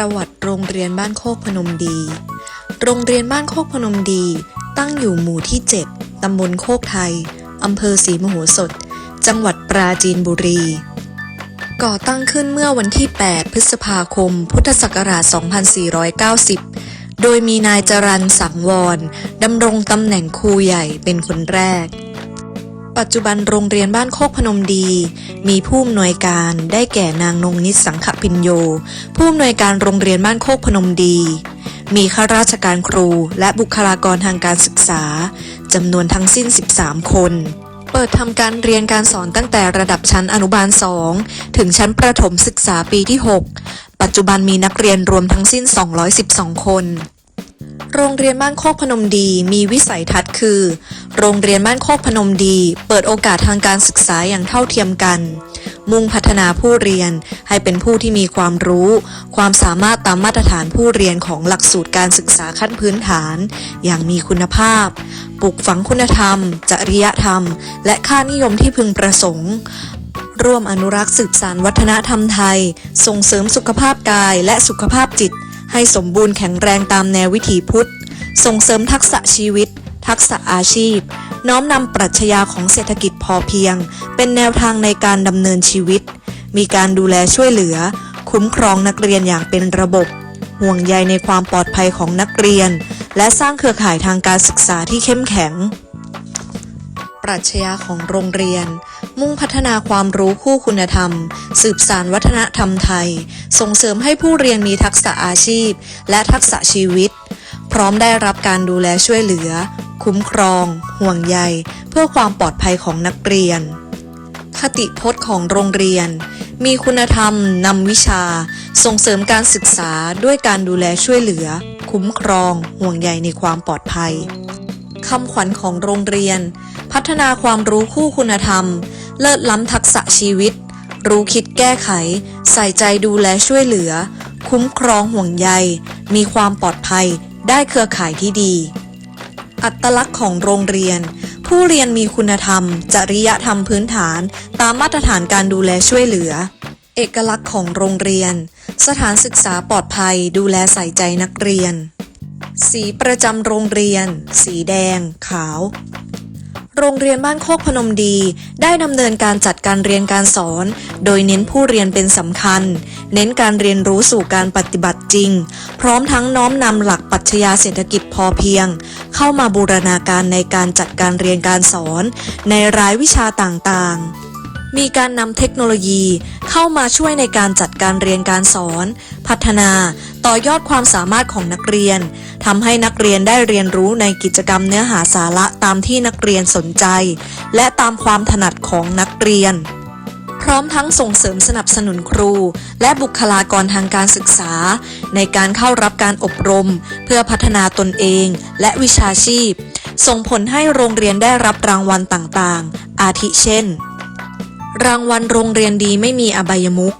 ประวัติโรงเรียนบ้านโคกพนมดี โรงเรียนบ้านโคกพนมดี ตั้งอยู่หมู่ที่ 7 ตำบลโคกไทย อำเภอศรีมโหสถ จังหวัดปราจีนบุรี ก่อตั้งขึ้นเมื่อวันที่ 8 พฤษภาคม พุทธศักราช 2490 โดยมีนายจรันสังวรดำรงตำแหน่งครูใหญ่เป็นคนแรก ปัจจุบันโรงเรียนบ้านโคกพนมดี มีผู้อำนวยการได้แก่นางนงนิดสังขพินโย ผู้อำนวยการโรงเรียนบ้านโคกพนมดี มีข้าราชการครูและบุคลากรทางการศึกษาจำนวนทั้งสิ้น 13 คน เปิดทำการเรียนการสอนตั้งแต่ระดับชั้นอนุบาล 2 ถึงชั้นประถมศึกษาปีที่ 6 ปัจจุบันมีนักเรียนรวมทั้งสิ้น 212 คน โรงเรียนบ้านโคกพนมดีมีวิสัยทัศน์คือ โรงเรียนบ้านโคกพนมดี เปิดโอกาสทางการศึกษาอย่างเท่าเทียมกัน มุ่งพัฒนาผู้เรียนให้เป็นผู้ที่มีความรู้ ความสามารถตามมาตรฐานผู้เรียนของหลักสูตรการศึกษาขั้นพื้นฐาน อย่างมีคุณภาพ ปลูกฝังคุณธรรม จริยธรรม และค่านิยมที่พึงประสงค์ร่วมอนุรักษ์สืบสานวัฒนธรรมไทย ส่งเสริมสุขภาพกายและสุขภาพจิต ให้สมบูรณ์แข็งแรงตามแนววิถีพุทธ ส่งเสริมทักษะชีวิต ทักษะอาชีพ น้อมนำปรัชญาของเศรษฐกิจพอเพียง เป็นแนวทางในการดำเนินชีวิต มีการดูแลช่วยเหลือ คุ้มครองนักเรียนอย่างเป็นระบบ ห่วงใยในความปลอดภัยของนักเรียน และสร้างเครือข่ายทางการศึกษาที่เข้มแข็ง ปรัชญาของโรงเรียน มุ่งพัฒนาความรู้คู่คุณธรรม สืบสานวัฒนธรรมไทย ส่งเสริมให้ผู้เรียนมีทักษะอาชีพ และทักษะชีวิต พร้อมได้รับการดูแลช่วยเหลือ คุ้มครอง ห่วงใย เพื่อความปลอดภัยของนักเรียน คติพจน์ของโรงเรียน มีคุณธรรมนำวิชา ส่งเสริมการศึกษาด้วยการดูแลช่วยเหลือ คุ้มครอง ห่วงใยในความปลอดภัยคำขวัญของโรงเรียน พัฒนาความรู้คู่คุณธรรม เลิศล้ำทักษะชีวิต รู้คิดแก้ไข ใส่ใจดูแลช่วยเหลือ คุ้มครองห่วงใย มีความปลอดภัย ได้เครือข่ายที่ดี อัตลักษณ์ของโรงเรียน ผู้เรียนมีคุณธรรม จริยธรรมพื้นฐาน ตามมาตรฐานการดูแลช่วยเหลือ เอกลักษณ์ของโรงเรียน สถานศึกษาปลอดภัย ดูแลใส่ใจนักเรียนสีประจำโรงเรียน สีแดง ขาว โรงเรียนบ้านโคกพนมดี ได้ดำเนินการจัดการเรียนการสอน โดยเน้นผู้เรียนเป็นสำคัญ เน้นการเรียนรู้สู่การปฏิบัติจริง พร้อมทั้งน้อมนำหลักปัชญาเศรษฐกิจพอเพียง เข้ามาบูรณาการในการจัดการเรียนการสอน ในรายวิชาต่างๆ มีการนำเทคโนโลยีเข้ามาช่วยในการจัดการเรียนการสอน พัฒนา ต่อยอดความสามารถของนักเรียนทำให้นักเรียนได้เรียนรู้ในกิจกรรมเนื้อหาสาระตามที่นักเรียนสนใจ และตามความถนัดของนักเรียน พร้อมทั้งส่งเสริมสนับสนุนครู และบุคลากรทางการศึกษา ในการเข้ารับการอบรม เพื่อพัฒนาตนเอง และวิชาชีพ ส่งผลให้โรงเรียนได้รับรางวัลต่างๆ อาทิเช่น รางวัลโรงเรียนดีไม่มีอบายมุข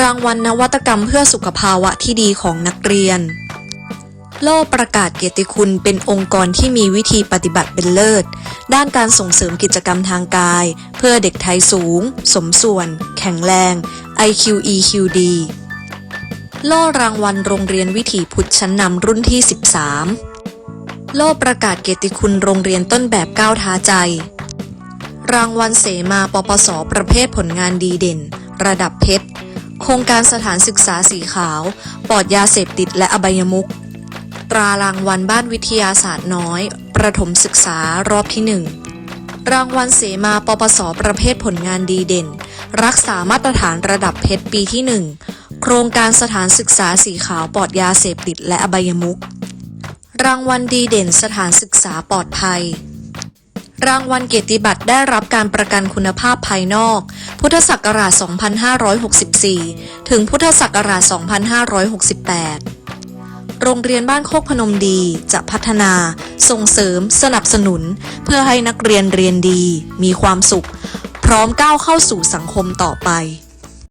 รางวัลนวัตกรรมเพื่อสุขภาวะที่ดีของนักเรียน โล่ประกาศเกียรติคุณเป็นองค์กรที่มีวิธีปฏิบัติเป็นเลิศ ด้านการส่งเสริมกิจกรรมทางกาย เพื่อเด็กไทยสูง สมส่วน แข็งแรง IQEQD โล่รางวัลโรงเรียนวิถีพุทธชั้นนำรุ่นที่ 13 โล่ประกาศเกียรติคุณโรงเรียนต้นแบบก้าวท้าใจ รางวัลเสมาปปส ประเภทผลงานดีเด่น ระดับเพชร โครงการสถานศึกษาสีขาว ปลอดยาเสพติดและอบายมุขตรารางวัลบ้านวิทยาศาสตร์น้อย ประถมศึกษารอบที่ 1 รางวัลเสมาปปส ประเภทผลงานดีเด่น รักษามาตรฐานระดับเพชรปีที่ 1 โครงการสถานศึกษาสีขาวปลอดยาเสพติดและอบายมุขรางวัลดีเด่นสถานศึกษาปลอดภัย รางวัลเกียรติบัตรได้รับการประกันคุณภาพภายนอก พุทธศักราช 2564 ถึงพุทธศักราช 2568 โรงเรียนบ้านโคกพนมดีจะพัฒนา ส่งเสริม สนับสนุน เพื่อให้นักเรียนเรียนดี มีความสุข พร้อมก้าวเข้าสู่สังคมต่อไป